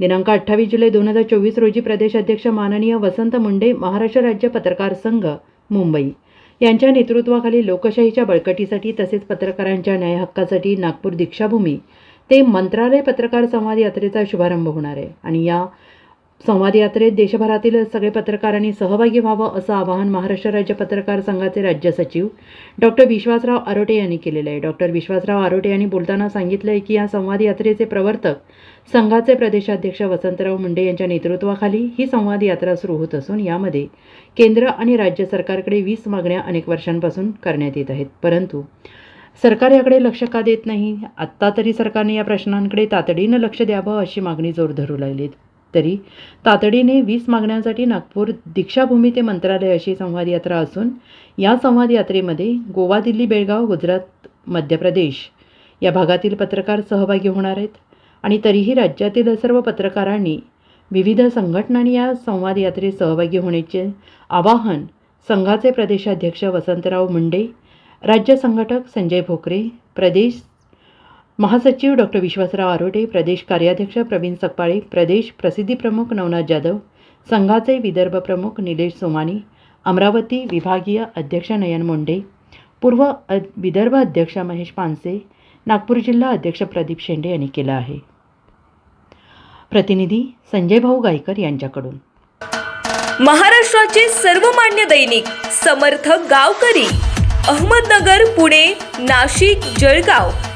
दिनांक अठ्ठावीस जुलै दोन हजार चोवीस रोजी प्रदेश अध्यक्ष माननीय वसंत मुंडे महाराष्ट्र राज्य पत्रकार संघ मुंबई. यांच्या नेतृत्वाखाली लोकशाहीच्या बळकटीसाठी तसेच पत्रकारांच्या न्याय हक्कासाठी नागपूर दीक्षाभूमी ते मंत्रालय पत्रकार संवाद यात्रेचा शुभारंभ होणार आहे. आणि या संवाद यात्रेत देशभरातील सगळे पत्रकारांनी सहभागी व्हावं असं आवाहन महाराष्ट्र राज्य पत्रकार संघाचे राज्य सचिव डॉक्टर विश्वासराव आरोटे यांनी केलेलं आहे. डॉक्टर विश्वासराव आरोटे यांनी बोलताना सांगितलं आहे की या संवाद यात्रेचे प्रवर्तक संघाचे प्रदेशाध्यक्ष वसंतराव मुंडे यांच्या नेतृत्वाखाली ही संवाद यात्रा सुरू होत असून यामध्ये केंद्र आणि राज्य सरकारकडे वीस मागण्या अनेक वर्षांपासून करण्यात येत आहेत. परंतु सरकार याकडे लक्ष का देत नाही? आत्ता तरी सरकारने या प्रश्नांकडे तातडीनं लक्ष द्यावं अशी मागणी जोर धरू लागलीत तरी तातडीने वीस मागण्यांसाठी नागपूर दीक्षाभूमी ते मंत्रालय अशी संवाद यात्रा असून या संवाद यात्रेमध्ये गोवा दिल्ली बेळगाव गुजरात मध्य प्रदेश या भागातील पत्रकार सहभागी होणार आहेत आणि तरीही राज्यातील सर्व पत्रकारांनी विविध संघटनांनी या संवाद यात्रेत सहभागी होण्याचे आवाहन संघाचे प्रदेशाध्यक्ष वसंतराव मुंडे राज्य संघटक संजय भोकरे प्रदेश महासचिव डॉक्टर विश्वासराव आरोटे प्रदेश कार्याध्यक्ष प्रवीण सकपाळे प्रदेश प्रसिद्धी प्रमुख नवनाथ जाधव संघाचे विदर्भ प्रमुख निलेश सोमानी अमरावती विभागीय अध्यक्ष नयन मुंडे पूर्व अ विदर्भ अध्यक्ष महेश पानसे नागपूर जिल्हा अध्यक्ष प्रदीप शेंडे यांनी केलं आहे. प्रतिनिधी संजय भाऊ गायकर यांच्याकडून. महाराष्ट्राचे सर्वमान्य दैनिक समर्थ गावकरी अहमदनगर पुणे नाशिक जळगाव.